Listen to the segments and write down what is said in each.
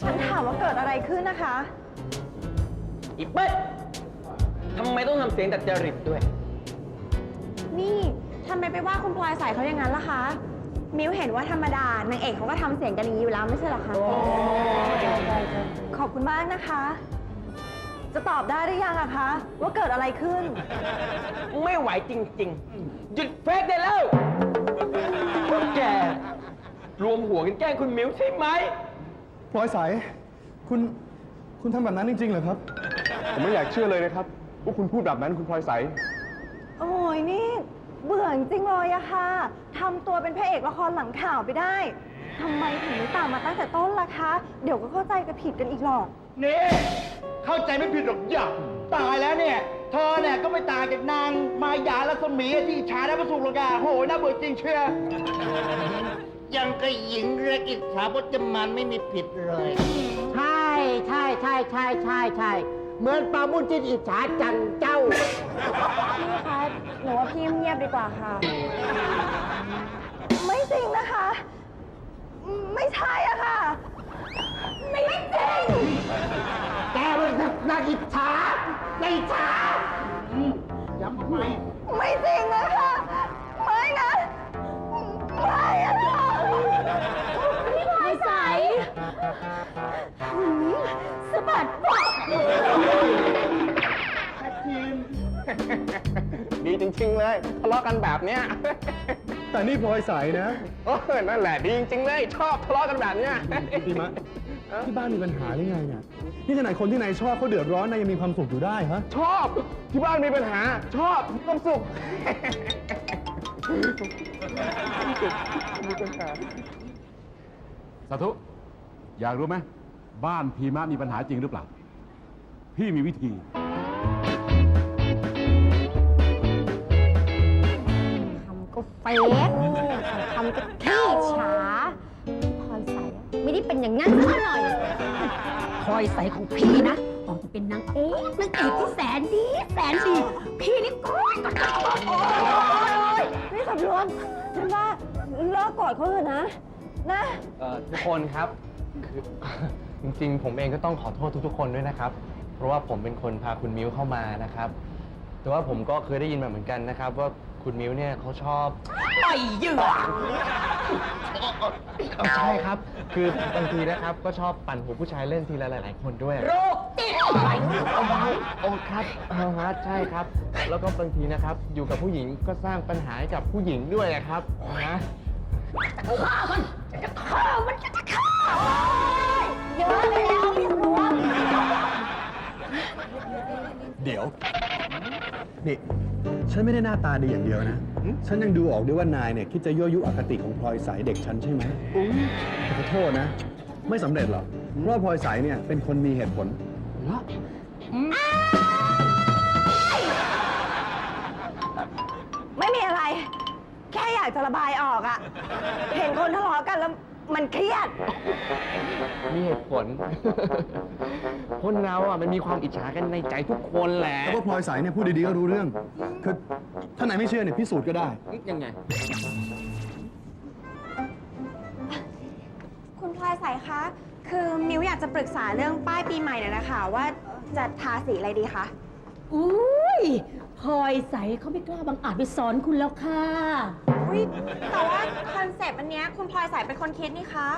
ฉันถามว่าเกิดอะไรขึ้นนะคะ อีเปิ้ลทำไมต้องทำเสียงดัดจริตด้วย นี่ทำไมไปว่าคุณพลอยใส่เขาอย่างนั้นล่ะคะ มิวเห็นว่าธรรมดานางเอกเขาก็ทำเสียงกันอย่างนี้อยู่แล้วไม่ใช่เหรอคะขอบคุณมากนะคะ จะตอบได้หรือยังอะคะ ว่าเกิดอะไรขึ้น ไม่ไหวจริง ๆ หยุดเฟซได้แล้วพวก แก รวมหัวกันแกล้งคุณมิวใช่ไหม พลอยใสคุณ คุณทำแบบนั้นจริงๆเหรอครับ ผมไม่อยากเชื่อเลยนะครับ ว่าคุณพูดแบบนั้นคุณพลอยใสโอ้ยนี่ เบื่อจริงๆเลยอะค่ะทำตัวเป็นพระเอกละครหลังข่าวไปได้ทำไมถึงไม่ตามมาตั้งแต่ต้นล่ะคะ เดี๋ยวก็เข้าใจกันผิดกันอีกหรอก นี่ เข้าใจไม่ผิดหรอกอย่าตายแล้วเนี่ย เธอเนี่ยก็ไม่ต่างจากนางมายาลัศมีที่อิจฉาได้ประสุกหรอกอะโหยน่าเบื่อจริงเชียวยังกระหญิงเรียกอิจฉาพจมานไม่มีผิดเลย ใช่ใช่ใช่ใช่ใช่ใช่เหมือนปลาบุญจิตอิจฉาจันเจ้าพี่คะหนูว่าพี่เงียบดีกว่าค่ะ ไม่จริงนะคะ ไม่ใช่อะค่ะ ไม่จริง แกมันน่าอิจฉ ดบอกดีจริง ๆ เลยทะเลาะกันแบบเนี้ยแต่นี่พลอยใสนะ โอ้นั่นแหละดีจริง ๆ เลย ชอบทะเลาะกันแบบเนี้ยดีมะที่บ้านมีปัญหาหรือไงเนี่ยนี่ขนาดคนที่นายชอบเขาเดือดร้อนนายยังมีความสุขอยู่ได้ฮะ ชอบที่บ้านมีปัญหา ชอบมีความสุขสาธุ อยากรู้ไหม บ้านพีมะมีปัญหาจริงหรือเปล่า พี่มีวิธี ทำก็เฟกทำก็ขี้ฉาพลอยใสอะไม่ได้เป็นอย่างนั้นซะหน่อยพลอยใสของพี่นะออกจะเป็นนางเอกนางเอกที่แสนดีแสนดี พี่นี่กอดกอดกอดกอดโอ๊ยนี่สำรวมฉันว่าเลิกกอดเขาเถอะนะ นะ เอ่อทุกคนครับคือ จริงๆ ผมเองก็ต้องขอโทษทุกๆ คนด้วยนะครับ เพราะว่าผมเป็นคนพาคุณมิ้วเข้ามานะครับ แต่ว่าผมก็เคยได้ยินมาเหมือนกันนะครับ ว่าคุณมิ้วเนี่ยเขาชอบปล่อยเหยื่อเออใช่ครับ คือบางทีนะครับก็ชอบปั่นหัวผู้ชายเล่นทีละหลาย ๆ คนด้วยโรคติดอะไรโอ้ครับเออฮะใช่ครับ แล้วก็บางทีนะครับ อยู่กับผู้หญิงก็สร้างปัญหาให้กับผู้หญิงด้วยนะครับนะ นี่ฉันไม่ได้หน้าตาดีอย่างเดียวนะ ฉันยังดูออกด้วยว่านายเนี่ยคิดจะยั่วยุอคติของพลอยใสเด็กฉันใช่ไหมขอโทษนะ ไม่สำเร็จหรอกเพราะว่าพลอยใสเนี่ยเป็นคนมีเหตุผล ไม่มีอะไร แค่อยากจะระบายออกอะเห็นคนทะเลาะกันแล้วมันเครียด มีเหตุผล คนเราอะมันมีความอิจฉากันในใจทุกคนแหละแต่ว่าพลอยใสเนี่ยพูดดีๆก็รู้เรื่อง คือถ้านายไม่เชื่อเนี่ยพิสูจน์ก็ได้ยังไง คุณพลอยใสคะ คือมิวอยากจะปรึกษาเรื่องป้ายปีใหม่หน่อยนะคะว่าจะทาสีอะไรดีคะ อุ้ยพลอยใสเขาไม่กล้าบังอาจไปสอนคุณแล้วค่ะ อุ้ยแต่ว่าคอนเซปต์อันเนี้ยคุณพลอยใสเป็นคนคิดนี่คะ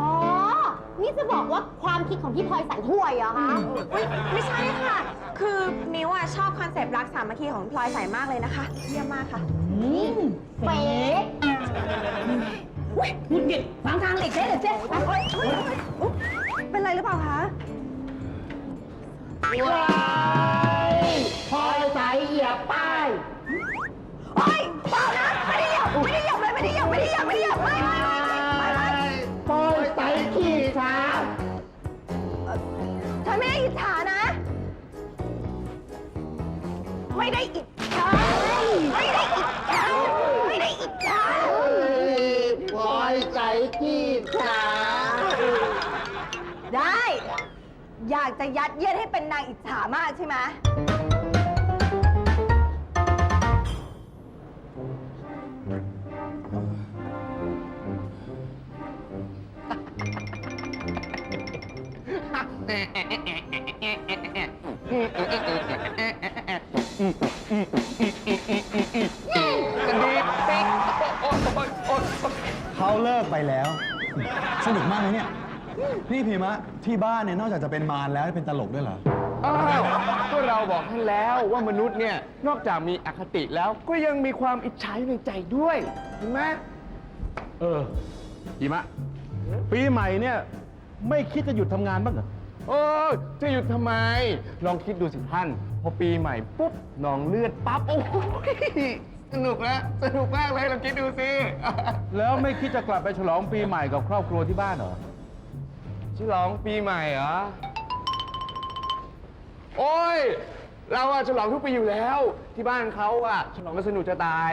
อ๋อ นี่จะบอกว่าความคิดของพี่พลอยใสห่วยเหรอคะอุ้ยไม่ใช่ค่ะ คือมิวอะชอบคอนเซปต์รักสามัคคีของพลอยใสมากเลยนะคะ เยี่ยมมากค่ะอืมเฟกอุ้ยหงุดหงิดขวางทางเหล็กเจ๊เลยเจ๊ไปโอ๊ยโอ๊ยโอ๊ยโอ๊ยเป็นไรหรือเปล่าคะพล ไม่ได้อิจฉาไม่ได้อิจฉาไม่ได้อิจฉาปล่อยใจที่สาได้ อยากจะยัดเยียดให้เป็นนางอิจฉามากใช่ไหม ไปแล้ว สนุกมากเลยเนี่ย นี่พีมะที่บ้านเนี่ยนอกจากจะเป็นมารแล้วเป็นตลกด้วยเหรอ อ้าวก็เราบอกท่านแล้วว่ามนุษย์เนี่ย นอกจากมีอคติแล้วก็ยังมีความอิจฉาอยู่ในใจด้วยเห็นไหมเออพีมะ ปีใหม่เนี่ย ไม่คิดจะหยุดทำงานบ้างเหรอ โอ้ยจะหยุดทำไม ลองคิดดูสิท่าน พอปีใหม่ปุ๊บหนองเลือดปั๊บ โอ้ย สนุกแล้วสนุกมากเลยลองคิดดูสิแล้วไม่คิดจะกลับไปฉลองปีใหม่กับครอบครัวที่บ้านเหรอ ฉลองปีใหม่เหรอ โอ้ย เราอะฉลองทุกปีอยู่แล้ว ที่บ้านเขาอะฉลองกันสนุกจะตาย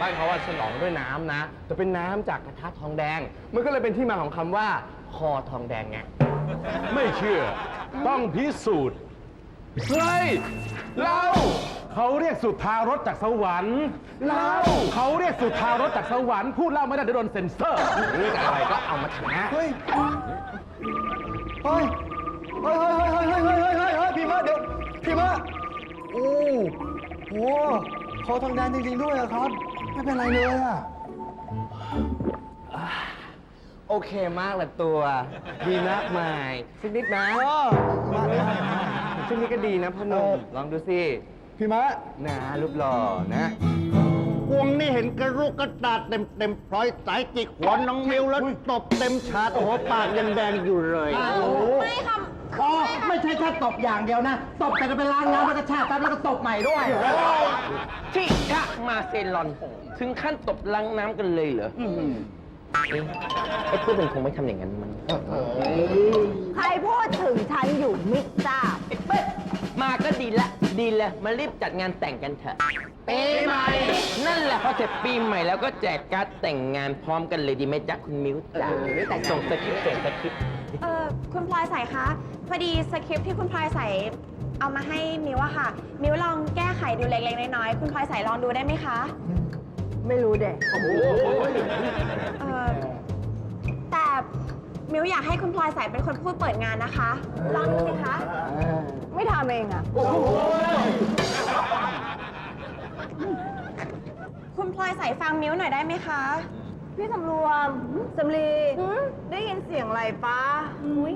บ้านเขาอะฉลองด้วยน้ำนะ แต่เป็นน้ำจากกระทะทองแดง มันก็เลยเป็นที่มาของคำว่า คอทองแดงไง ไม่เชื่อ ต้องพิสูจน์ เฮ้ย เรา เขาเรียกสุทธารสจากสวรรค์เราเขาเรียกสุทธารสจากสวรรค์พูดเล่าไม่ได้เดี๋ยวโดนเซ็นเซอร์นี่จะอะไรก็เอามาถนะ เฮ้ย เฮ้ย เฮ้ย เฮ้ย เฮ้ย เฮ้ย เฮ้ย เฮ้ย เฮ้ยเฮ้ยพีมะเดี๋ยว พีมะโอ้โหคอทองแดงจริงๆด้วยอะครับ ไม่เป็นไรเลยอะโอเคมากละตัว ดีมากมายสักนิดนะเออมาเลยสักนิดก็ดีนะพ่อหนุ่มลองดูสิ พี่มะนะรูปหล่อนะพวงนี่เห็นกระรุกกระตาเต็มเต็มๆพลอยสายจิกหัวน้องมิวแล้วตบเต็มชาร์ตโอ้โหปากยังแดงอยู่เลยไม่ค่ะอ๋อไม่ใช่แค่ตบอย่างเดียวนะ ตบแต่ก็ไปล้างน้ำแล้วก็ชาติแล้วก็ตบใหม่ด้วยที่ชะมาเซลอน ถึงขั้นตบล้างน้ำกันเลยเหรอเอ๊ะไอ้พวกมันคงไม่ทำอย่างนั้นมันใครพูดถึงฉันอยู่มิทราบไอ้เปิ้ลมาก็ดีละ ดีเลยมารีบจัดงานแต่งกันเถอะปีใหม่ นั่นแหละพอเสร็จปีใหม่แล้วก็แจกการ์ดแต่งงานพร้อมกันเลยดีไหมจ๊ะคุณมิ้วจ๋าส่งสคริปต์ส่งสคริปต์เออคุณพลอยใส่คะ พอดีสคริปต์ที่คุณพลอยใส่เอามาให้มิวอะค่ะ มิวลองแก้ไขดูเล็กๆน้อยๆ คุณพลอยใส่ลองดูได้ไหมคะ ไม่รู้เด็กเออแต่มิวอยากให้คุณพลอยใส่เป็นคนพูดเปิดงานนะคะ ลองดูสิคะ ไม่ทำเองอะคุณพล อยใส่ฟังมิวหน่อยได้ไหมคะ พี่สำรวมสำลีได้ยินเสียงอะไรปะอุ้ย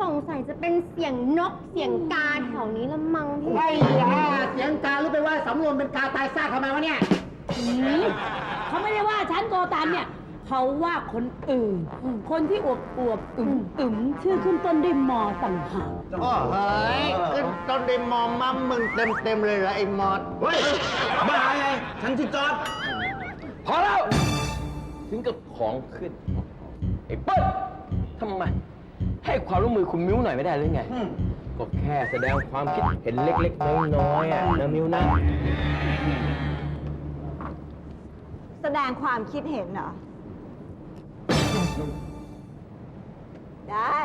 สงสัยจะเป็นเสียงนกเสียงกาแถวนี้ละมังพี่ไอ้ยาเสียงกาหรือไปว่าสำรวมเป็นกาตายซากทำไมวะเนี่ยเขาไม่ได้ว่าฉันโกตันเนี่ยเขาว่าคนอื่น คนที่อวบอวบๆอึมอึมๆชื่อขึ้นต้นด้วยมอต่างหากโอ้เฮ้ยขึ้นต้นได้มอมมัมมึงเต็มเต็มๆเลยเหรอไอ้มอดเฮ้ยบ้าไงที่จอด พอแล้ว ถึงกับของขึ้น ไอ้เปิ้ลทำไม ให้ความร่วมมือคุณมิ้วหน่อยไม่ได้หรือไงก็แค่แสดงความคิดเห็นเล็ก ๆ น้อยๆอะนะมิ้วนะ แสดงความคิดเห็นเหรอ ได้